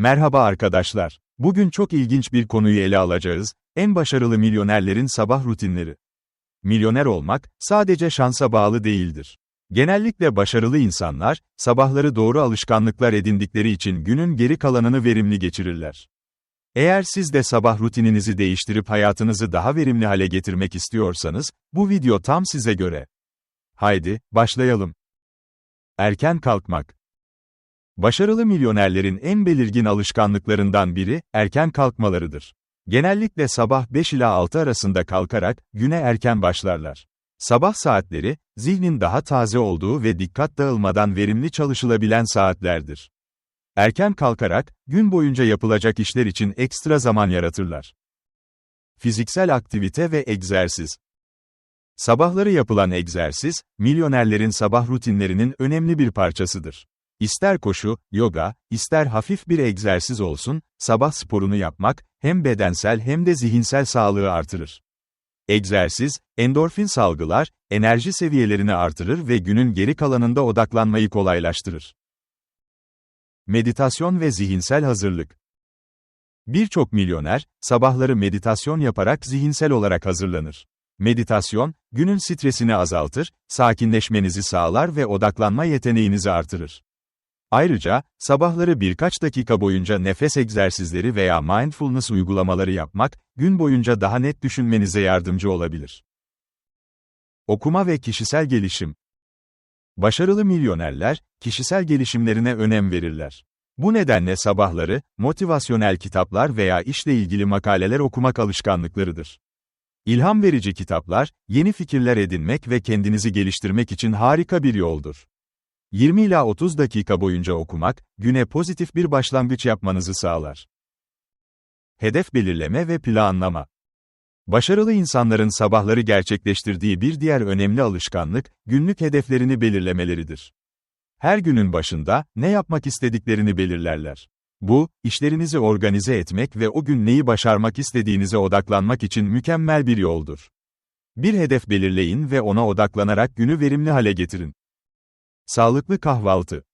Merhaba arkadaşlar. Bugün çok ilginç bir konuyu ele alacağız. En başarılı milyonerlerin sabah rutinleri. Milyoner olmak sadece şansa bağlı değildir. Genellikle başarılı insanlar sabahları doğru alışkanlıklar edindikleri için günün geri kalanını verimli geçirirler. Eğer siz de sabah rutininizi değiştirip hayatınızı daha verimli hale getirmek istiyorsanız, bu video tam size göre. Haydi, başlayalım. Erken kalkmak. Başarılı milyonerlerin en belirgin alışkanlıklarından biri, erken kalkmalarıdır. Genellikle sabah 5 ila 6 arasında kalkarak, güne erken başlarlar. Sabah saatleri, zihnin daha taze olduğu ve dikkat dağılmadan verimli çalışılabilen saatlerdir. Erken kalkarak, gün boyunca yapılacak işler için ekstra zaman yaratırlar. Fiziksel aktivite ve egzersiz. Sabahları yapılan egzersiz, milyonerlerin sabah rutinlerinin önemli bir parçasıdır. İster koşu, yoga, ister hafif bir egzersiz olsun, sabah sporunu yapmak, hem bedensel hem de zihinsel sağlığı artırır. Egzersiz, endorfin salgılar, enerji seviyelerini artırır ve günün geri kalanında odaklanmayı kolaylaştırır. Meditasyon ve zihinsel hazırlık. Birçok milyoner, sabahları meditasyon yaparak zihinsel olarak hazırlanır. Meditasyon, günün stresini azaltır, sakinleşmenizi sağlar ve odaklanma yeteneğinizi artırır. Ayrıca, sabahları birkaç dakika boyunca nefes egzersizleri veya mindfulness uygulamaları yapmak, gün boyunca daha net düşünmenize yardımcı olabilir. Okuma ve kişisel gelişim. Başarılı milyonerler, kişisel gelişimlerine önem verirler. Bu nedenle sabahları, motivasyonel kitaplar veya işle ilgili makaleler okumak alışkanlıklarıdır. İlham verici kitaplar, yeni fikirler edinmek ve kendinizi geliştirmek için harika bir yoldur. 20 ila 30 dakika boyunca okumak, güne pozitif bir başlangıç yapmanızı sağlar. Hedef belirleme ve planlama. Başarılı insanların sabahları gerçekleştirdiği bir diğer önemli alışkanlık, günlük hedeflerini belirlemeleridir. Her günün başında, ne yapmak istediklerini belirlerler. Bu, işlerinizi organize etmek ve o gün neyi başarmak istediğinize odaklanmak için mükemmel bir yoldur. Bir hedef belirleyin ve ona odaklanarak günü verimli hale getirin. Sağlıklı kahvaltı.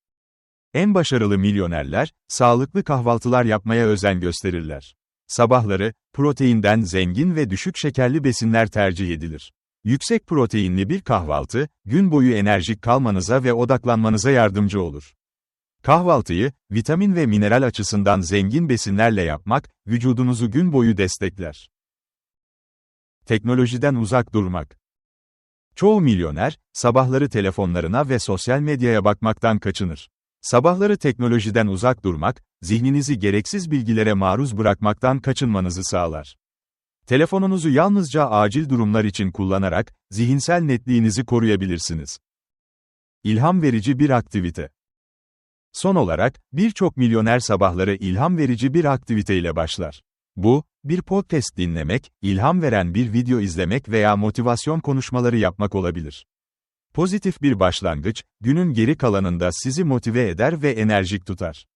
En başarılı milyonerler, sağlıklı kahvaltılar yapmaya özen gösterirler. Sabahları, proteinden zengin ve düşük şekerli besinler tercih edilir. Yüksek proteinli bir kahvaltı, gün boyu enerjik kalmanıza ve odaklanmanıza yardımcı olur. Kahvaltıyı, vitamin ve mineral açısından zengin besinlerle yapmak, vücudunuzu gün boyu destekler. Teknolojiden uzak durmak. Çoğu milyoner, sabahları telefonlarına ve sosyal medyaya bakmaktan kaçınır. Sabahları teknolojiden uzak durmak, zihninizi gereksiz bilgilere maruz bırakmaktan kaçınmanızı sağlar. Telefonunuzu yalnızca acil durumlar için kullanarak, zihinsel netliğinizi koruyabilirsiniz. İlham verici bir aktivite. Son olarak, birçok milyoner sabahları ilham verici bir aktiviteyle başlar. Bu, bir podcast dinlemek, ilham veren bir video izlemek veya motivasyon konuşmaları yapmak olabilir. Pozitif bir başlangıç, günün geri kalanında sizi motive eder ve enerjik tutar.